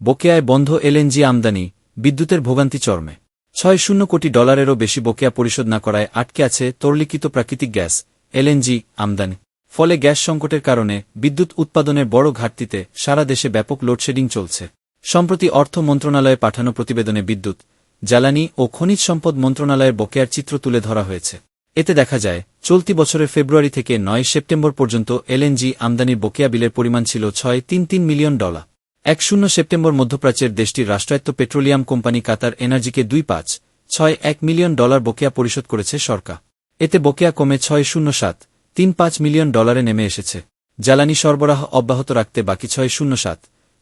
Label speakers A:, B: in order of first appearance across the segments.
A: বকেয়ায় বন্ধ এলএনজি আমদানি, বিদ্যুতের ভোগান্তি চর্মে। ছয় শূন্য কোটি ডলারেরও বেশি বকেয়া পরিশোধ না করায় আটকে আছে তরলিখিত প্রাকৃতিক গ্যাস, এলএনজি, আমদানি। ফলে গ্যাস সংকটের কারণে বিদ্যুৎ উৎপাদনের বড় ঘাটতিতে সারা দেশে ব্যাপক লোডশেডিং চলছে। সম্প্রতি অর্থ মন্ত্রণালয়ে পাঠানো প্রতিবেদনে বিদ্যুৎ, জ্বালানি ও খনিজ সম্পদ মন্ত্রণালয়ের বকেয়ার চিত্র তুলে ধরা হয়েছে। এতে দেখা যায়, চলতি বছরের ফেব্রুয়ারি থেকে নয় সেপ্টেম্বর পর্যন্ত এলএনজি আমদানির বকেয়া বিলের পরিমাণ ছিল ছয় তিন তিন মিলিয়ন ডলার। এক শূন্য সেপ্টেম্বর মধ্যপ্রাচ্যের দেশটির রাষ্ট্রায়ত্ত পেট্রোলিয়াম কোম্পানি কাতার এনার্জিকে দুই পাঁচ ছয় এক মিলিয়ন ডলার বকেয়া পরিশোধ করেছে সরকার। এতে বকেয়া কমে ছয় শূন্য সাত, তিন পাঁচ মিলিয়ন ডলারে নেমে এসেছে। জ্বালানি সরবরাহ অব্যাহত রাখতে বাকি ছয় শূন্য সাত,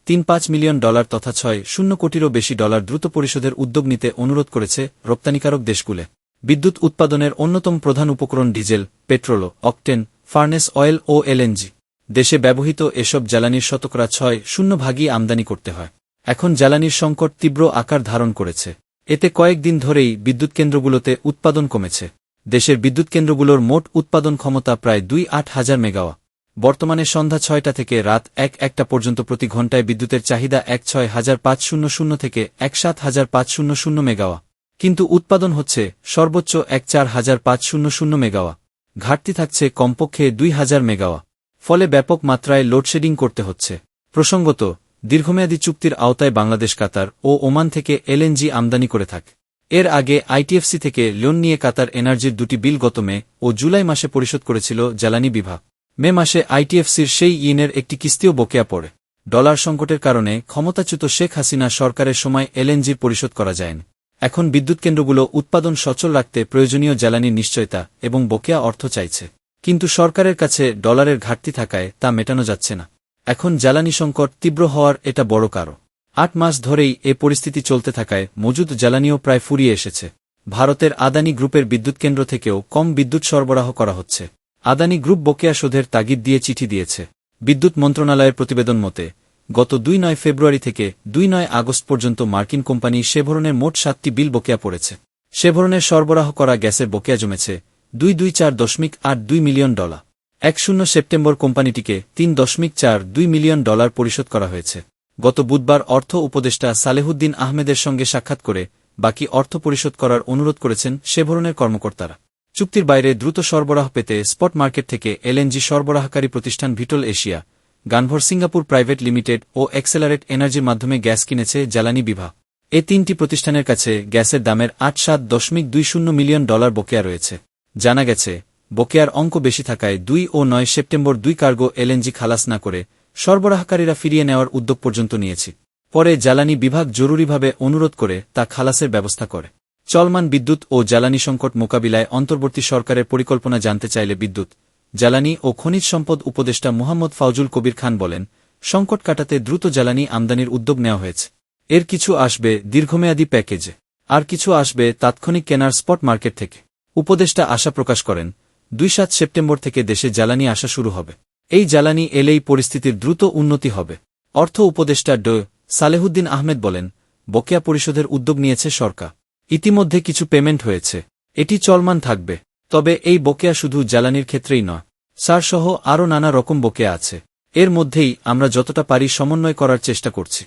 A: তিন পাঁচ মিলিয়ন ডলার তথা ছয় শূন্য কোটিরও বেশি ডলার দ্রুত পরিশোধের উদ্যোগ নিতে অনুরোধ করেছে রপ্তানিকারক দেশগুলো। বিদ্যুৎ উৎপাদনের অন্যতম প্রধান উপকরণ diesel, petrol, octane, furnace oil ও এলএনজি দেশে ব্যবহৃত এসব জ্বালানির শতকরা ছয় শূন্য ভাগই আমদানি করতে হয়। এখন জ্বালানির সংকট তীব্র আকার ধারণ করেছে। এতে কয়েকদিন ধরেই বিদ্যুৎ কেন্দ্রগুলোতে উৎপাদন কমেছে। দেশের বিদ্যুৎ কেন্দ্রগুলোর মোট উৎপাদন ক্ষমতা প্রায় দুই আট হাজার মেগাওয়া। বর্তমানে সন্ধ্যা ছয়টা থেকে রাত এক একটা পর্যন্ত প্রতি ঘণ্টায় বিদ্যুতের চাহিদা এক ছয় হাজার পাঁচ শূন্য শূন্য থেকে এক সাত হাজার পাঁচ শূন্য শূন্য মেগাওয়া। কিন্তু উৎপাদন হচ্ছে সর্বোচ্চ এক চার হাজার পাঁচ শূন্য শূন্য মেগাওয়া। ঘাটতি থাকছে কমপক্ষে দুই হাজার মেগাওয়া। ফলে ব্যাপক মাত্রায় লোডশেডিং করতে হচ্ছে। প্রসঙ্গত, দীর্ঘমেয়াদী চুক্তির আওতায় বাংলাদেশ, কাতার ও ওমান থেকে এলএনজি আমদানি করে থাকে। এর আগে আইটিএফসি থেকে লোন নিয়ে কাতার এনার্জির দুটি বিল গত মে ও জুলাই মাসে পরিশোধ করেছিল জ্বালানি বিভাগ। মে মাসে আইটিএফসির সেই ইনের একটি কিস্তিও বকেয়া পড়ে। ডলার সংকটের কারণে ক্ষমতাচ্যুত শেখ হাসিনা সরকারের সময় এলএনজির পরিশোধ করা যায়নি। এখন বিদ্যুৎ কেন্দ্রগুলো উৎপাদন সচল রাখতে প্রয়োজনীয় জ্বালানির নিশ্চয়তা এবং বকেয়া অর্থ চাইছে। কিন্তু সরকারের কাছে ডলারের ঘাটতি থাকায় তা মেটানো যাচ্ছে না। এখন জ্বালানি সংকট তীব্র হওয়ার এটা বড় কারণ। আট মাস ধরেই এ পরিস্থিতি চলতে থাকায় মজুদ জ্বালানিও প্রায় ফুরিয়ে এসেছে। ভারতের আদানি গ্রুপের বিদ্যুৎ কেন্দ্র থেকেও কম বিদ্যুৎ সরবরাহ করা হচ্ছে। আদানি গ্রুপ বকেয়া শোধের তাগিদ দিয়ে চিঠি দিয়েছে। বিদ্যুৎ মন্ত্রণালয়ের প্রতিবেদন মতে, গত দুই নয় ফেব্রুয়ারি থেকে দুই নয় আগস্ট পর্যন্ত মার্কিন কোম্পানি শেভরনের মোট সাতটি বিল বকেয়া পড়েছে। শেভরনের সরবরাহ করা গ্যাসের বকেয়া জমেছে দুই দুই চার দশমিক আট দুই মিলিয়ন ডলার। এক শূন্য সেপ্টেম্বর কোম্পানিটিকে তিন দশমিক চার দুই মিলিয়ন ডলার পরিশোধ করা হয়েছে। গত বুধবার অর্থ উপদেষ্টা সালেহুদ্দিন আহমেদের সঙ্গে সাক্ষাৎ করে বাকি অর্থ পরিশোধ করার অনুরোধ করেছেন সেভরনের কর্মকর্তারা। চুক্তির বাইরে দ্রুত সরবরাহ পেতে স্পট মার্কেট থেকে এলএনজি সরবরাহকারী প্রতিষ্ঠান Vitol Asia, Gunvor Singapore private limited ও এক্সেলারেট এনার্জির মাধ্যমে গ্যাস কিনেছে জ্বালানি বিভাগ এ তিনটি প্রতিষ্ঠানের কাছে গ্যাসের দামের আট সাত দশমিক দুই শূন্য মিলিয়ন ডলার বকেয়া রয়েছে। জানা গেছে, বকেয়ার অঙ্ক বেশি থাকায় দুই ও নয় সেপ্টেম্বর দুই কার্গো এলএনজি খালাস না করে সরবরাহকারীরা ফিরিয়ে নেওয়ার উদ্যোগ পর্যন্ত নিয়েছে। পরে জ্বালানি বিভাগ জরুরিভাবে অনুরোধ করে তা খালাসের ব্যবস্থা করে। চলমান বিদ্যুৎ ও জ্বালানি সংকট মোকাবিলায় অন্তর্বর্তী সরকারের পরিকল্পনা জানতে চাইলে বিদ্যুৎ, জ্বালানি ও খনিজ সম্পদ উপদেষ্টা মোহাম্মদ ফাউজুল কবির খান বলেন, সংকট কাটাতে দ্রুত জ্বালানি আমদানির উদ্যোগ নেওয়া হয়েছে। এর কিছু আসবে দীর্ঘমেয়াদী প্যাকেজে, আর কিছু আসবে তাৎক্ষণিক কেনার স্পট মার্কেট থেকে। উপদেষ্টা আশা প্রকাশ করেন। দুই সাত সেপ্টেম্বর থেকে দেশে জ্বালানি আসা শুরু হবে। এই জ্বালানি এলেই পরিস্থিতির দ্রুত উন্নতি হবে। অর্থ উপদেষ্টা ড সালেহুদ্দিন আহমেদ বলেন, বকেয়া পরিশোধের উদ্যোগ নিয়েছে সরকার। ইতিমধ্যে কিছু পেমেন্ট হয়েছে। এটি চলমান থাকবে। তবে এই বকেয়া শুধু জ্বালানির ক্ষেত্রেই নয়, সারসহ আরও নানা রকম বকেয়া আছে। এর মধ্যেই আমরা যতটা পারি সমন্বয় করার চেষ্টা করছি।